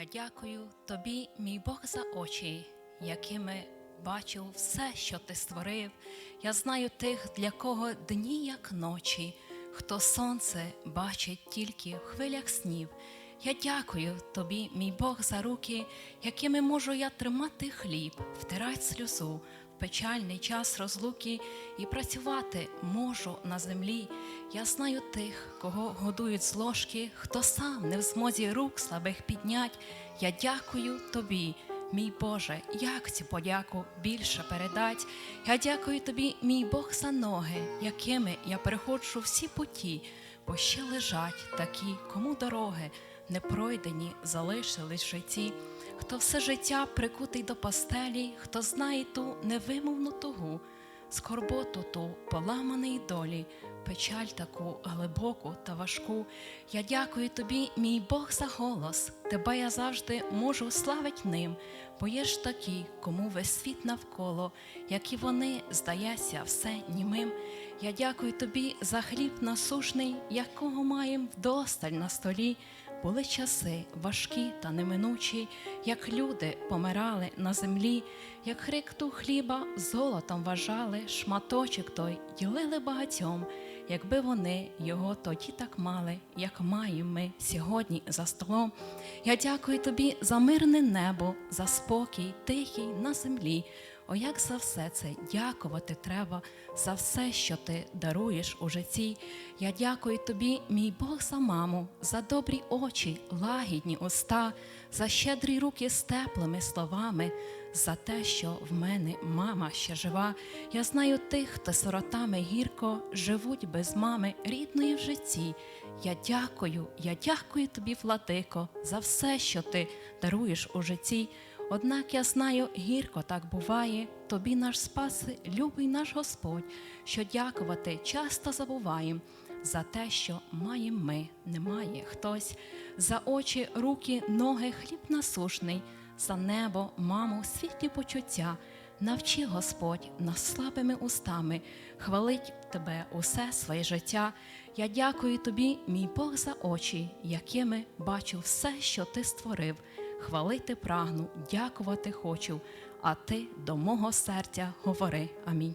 Я дякую тобі, мій Бог, за очі, якими бачив все, що ти створив. Я знаю тих, для кого дні, як ночі, хто сонце бачить тільки в хвилях снів. Я дякую тобі, мій Бог, за руки, якими можу я тримати хліб, втирати сльозу печальний час розлуки і працювати можу на землі. Я знаю тих, кого годують з ложки, хто сам не в змозі рук слабих піднять. Я дякую тобі, мій Боже, як цю подяку більше передать. Я дякую тобі, мій Бог, за ноги, якими я переходжу всі путі, бо ще лежать такі, кому дороги не пройдені, залишились в житті. Хто все життя прикутий до постелі, хто знає ту невимовну тугу, скорботу ту поламаної долі, печаль таку глибоку та важку. Я дякую тобі, мій Бог, за голос. Тебе я завжди можу славить ним, бо є ж такі, кому весь світ навколо, як і вони, здається, все німим. Я дякую тобі за хліб насушний, якого маєм вдосталь на столі. Були часи важкі та неминучі, як люди помирали на землі, як хрикту хліба золотом вважали, шматочок той ділили багатьом, якби вони його тоді так мали, як маємо ми сьогодні за столом. Я дякую тобі за мирне небо, за спокій тихий на землі. О, як за все це дякувати треба, за все, що ти даруєш у житті. Я дякую тобі, мій Бог, за маму, за добрі очі, лагідні уста, за щедрі руки з теплими словами, за те, що в мене мама ще жива. Я знаю тих, хто сиротами гірко живуть без мами, рідної в житті. Я дякую, я дякую тобі, Владико, за все, що ти даруєш у житті. Однак я знаю, гірко так буває, тобі наш спаси, любий наш Господь, що дякувати часто забуваєм за те, що маєм ми, немає хтось, за очі, руки, ноги, хліб насушний, за небо, маму, світлі почуття. Навчи Господь нас слабими устами, хвалить тебе усе своє життя. Я дякую тобі, мій Бог, за очі, якими бачу все, що ти створив. Хвалити прагну, дякувати хочу, а ти до мого серця говори. Амінь.